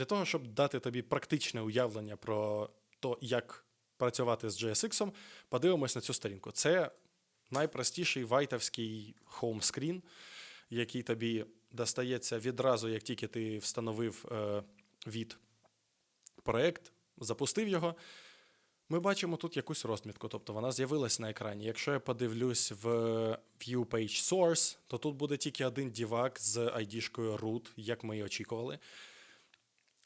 Для того, щоб дати тобі практичне уявлення про те, як працювати з JSX, подивимось на цю сторінку. Це найпростіший вайтовський хоумскрін, який тобі достається відразу, як тільки ти встановив е, від проект, запустив його. Ми бачимо тут якусь розмітку, тобто вона з'явилась на екрані. Якщо я подивлюсь в View Page Source, то тут буде тільки один дівак з ID-шкою root, як ми і очікували.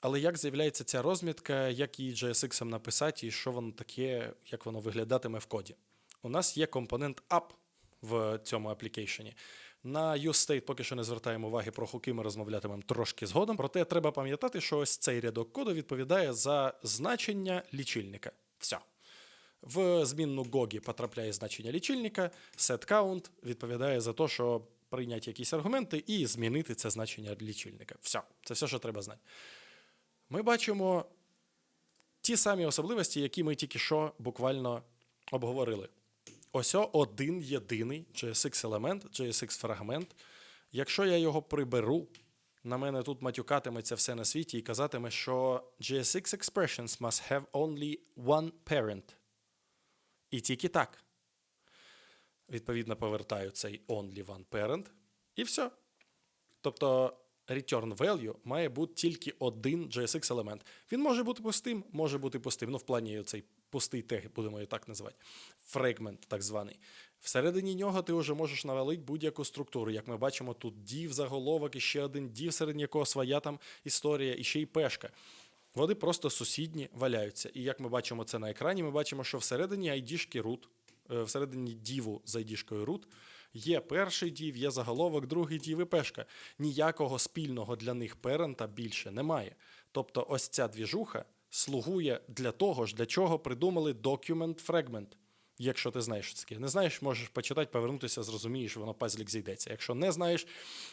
Але як з'являється ця розмітка, як її JSX написати, і що воно таке, як воно виглядатиме в коді? У нас є компонент app в цьому аплікейшені. На useState поки що не звертаємо уваги про хуки, ми розмовлятимемо трошки згодом. Проте треба пам'ятати, що ось цей рядок коду відповідає за значення лічильника. Все. В змінну GOGI потрапляє значення лічильника, setCount відповідає за те, що прийняти якісь аргументи і змінити це значення лічильника. Все, це все, що треба знати. Ми бачимо ті самі особливості, які ми тільки що буквально обговорили. Ось один єдиний JSX елемент, JSX фрагмент. Якщо я його приберу, на мене тут матюкатиметься все на світі і казатиме, що JSX expressions must have only one parent. І тільки так. Відповідно, повертаю цей only one parent, і все. Тобто return value має бути тільки один JSX елемент. Він може бути пустим, може бути пустим. Ну, в плані цей пустий тег, будемо його так називати. Фрагмент, так званий. Всередині нього ти вже можеш навалити будь-яку структуру. Як ми бачимо, тут div заголовок, і ще один div, серед якого своя там історія, і ще й пешка. Вони просто сусідні валяються. І як ми бачимо це на екрані, ми бачимо, що всередині ID-шки root, е, всередині діву з ID-шкою root, є перший дів, є заголовок, другий дів і пешка. Ніякого спільного для них перента більше немає. Тобто, ось ця двіжуха слугує для того ж, для чого придумали document fragment. Якщо ти знаєш, що таке. Не знаєш, можеш почитати, повернутися, зрозумієш, воно пазлік зійдеться. Якщо не знаєш,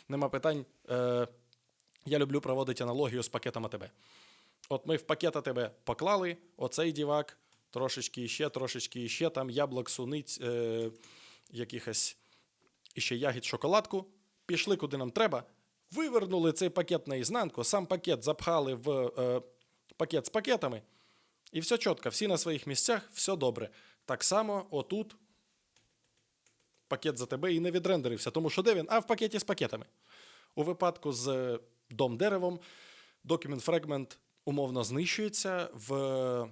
нема питань. Е, я люблю проводити аналогію з пакетом АТБ. От ми в пакет АТБ поклали оцей дівак, трошечки іще, трошечки іще, там яблук, суниць, е, якихось іще ягід, шоколадку. Пішли куди нам треба, вивернули цей пакет наізнанку, сам пакет запхали в е, пакет з пакетами, і все чітко, всі на своїх місцях, все добре. Так само отут пакет за тебе і не відрендерився, тому що де він? А в пакеті з пакетами. У випадку з е, дом деревом document fragment умовно знищується. В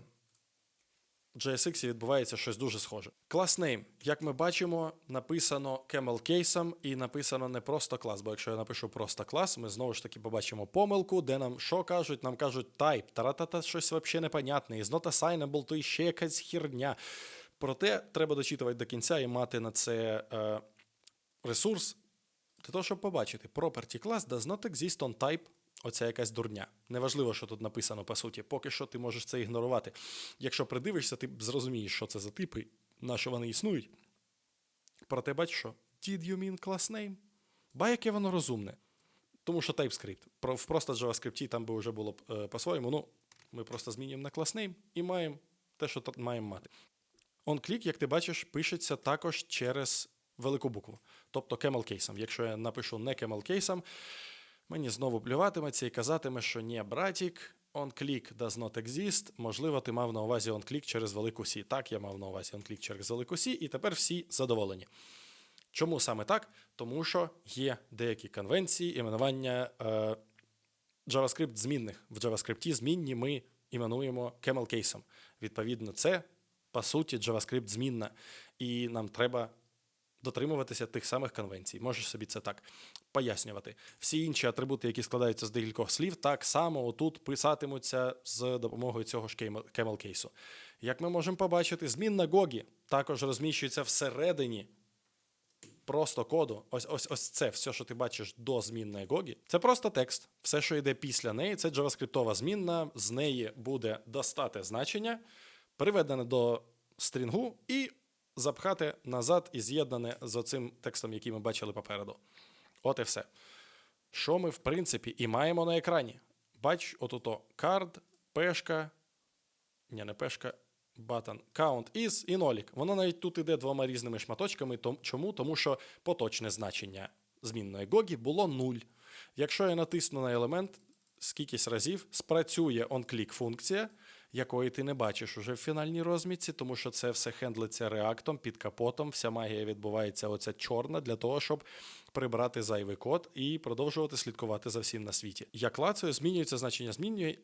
JSX відбувається щось дуже схоже. Class name, як ми бачимо, написано camel кейсом і написано не просто клас, бо якщо я напишу просто клас, ми знову ж таки побачимо помилку, де нам що кажуть? Нам кажуть type, таратата щось взагалі непонятне, is not assignable, то іще якась херня. Проте треба дочитувати до кінця і мати на це е, ресурс для того, щоб побачити. Property class does not exist on type. Оця якась дурня. Неважливо, що тут написано по суті. Поки що ти можеш це ігнорувати. Якщо придивишся, ти зрозумієш, що це за типи, на що вони існують. Проте бач що? Did you mean class name? Ба, яке воно розумне. Тому що TypeScript. В просто JavaScript там би вже було е, по-своєму. Ну, ми просто змінюємо на class name і маємо те, що маємо мати. OnClick, як ти бачиш, пишеться також через велику букву, тобто camel кейсом. Якщо я напишу не camel кейсом, мені знову плюватиметься і казатиме, що ні, братік, onClick does not exist. Можливо, ти мав на увазі onClick через велику Сі. Так, я мав на увазі onClick через велику Сі, і тепер всі задоволені. Чому саме так? Тому що є деякі конвенції іменування е, JavaScript змінних. В JavaScript змінні ми іменуємо camel кейсом. Відповідно, це по суті JavaScript змінна, і нам треба дотримуватися тих самих конвенцій. Можеш собі це так пояснювати. Всі інші атрибути, які складаються з декількох слів, так само отут писатимуться з допомогою цього ж camel кейсу. Як ми можемо побачити, змінна Гогі також розміщується всередині просто коду. Ось ось ось це все, що ти бачиш до змінної Гогі. Це просто текст. Все, що йде після неї, це JavaScript змінна. З неї буде достати значення, приведене до стрінгу і запхати назад і з'єднане з оцим текстом, який ми бачили попереду. От і все. Що ми, в принципі, і маємо на екрані. Бач, отуто card, пешка, ні, не пешка, button, count is і нолік. Воно навіть тут іде двома різними шматочками. Чому? Тому що поточне значення змінної Гогі було 0. Якщо я натисну на елемент, скількись разів спрацює on-click функція, якої ти не бачиш уже в фінальній розмітці, тому що це все хендлиться реактом під капотом. Вся магія відбувається оця чорна для того, щоб прибрати зайвий код і продовжувати слідкувати за всім на світі. Я клацаю, змінюється значення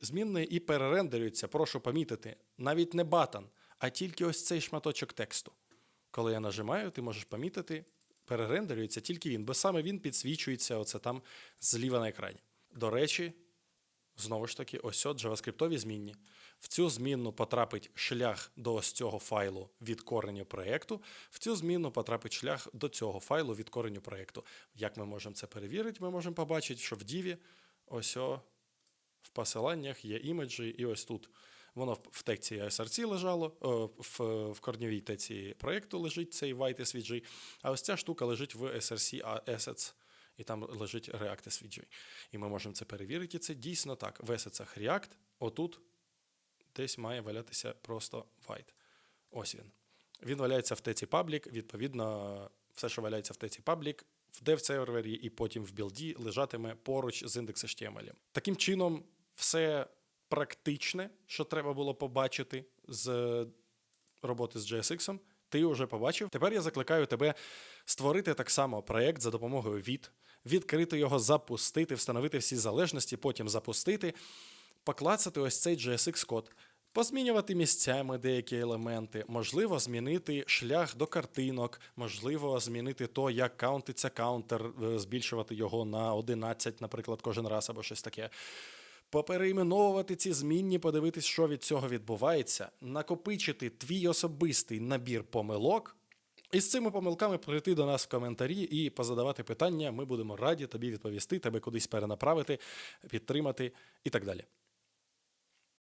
змінної і перерендерюється. Прошу помітити, навіть не батон, а тільки ось цей шматочок тексту. Коли я нажимаю, ти можеш помітити, перерендерюється тільки він, бо саме він підсвічується оце там зліва на екрані. До речі, знову ж таки, ось от JavaScript змінні. В цю змінну потрапить шлях до ось цього файлу від кореню проєкту, в цю змінну потрапить шлях до цього файлу від кореню проєкту. Як ми можемо це перевірити? Ми можемо побачити, що в Діві ось о, в посиланнях є імеджі, і ось тут. Воно в- в текці SRC лежало, в, в корнівій теці проєкту лежить цей White SVG, а ось ця штука лежить в SRC Assets, і там лежить React SVG. І ми можемо це перевірити. Це дійсно так. В Assets React, отут десь має валятися просто White. Ось він. Він валяється в теці Public, відповідно, все, що валяється в теці Public, в dev-сервері і потім в білді лежатиме поруч з індекс HTML. Таким чином, все практичне, що треба було побачити з роботи з JSX, ти вже побачив. Тепер я закликаю тебе створити так само проєкт за допомогою від, відкрити його, запустити, встановити всі залежності, потім запустити, поклацати ось цей JSX-код. Позмінювати місцями деякі елементи, можливо, змінити шлях до картинок, можливо, змінити то, як каунтиться каунтер, збільшувати його на 11, наприклад, кожен раз або щось таке. Поперейменовувати ці змінні, подивитись, що від цього відбувається, накопичити твій особистий набір помилок. І з цими помилками прийти до нас в коментарі і позадавати питання. Ми будемо раді тобі відповісти, тебе кудись перенаправити, підтримати і так далі.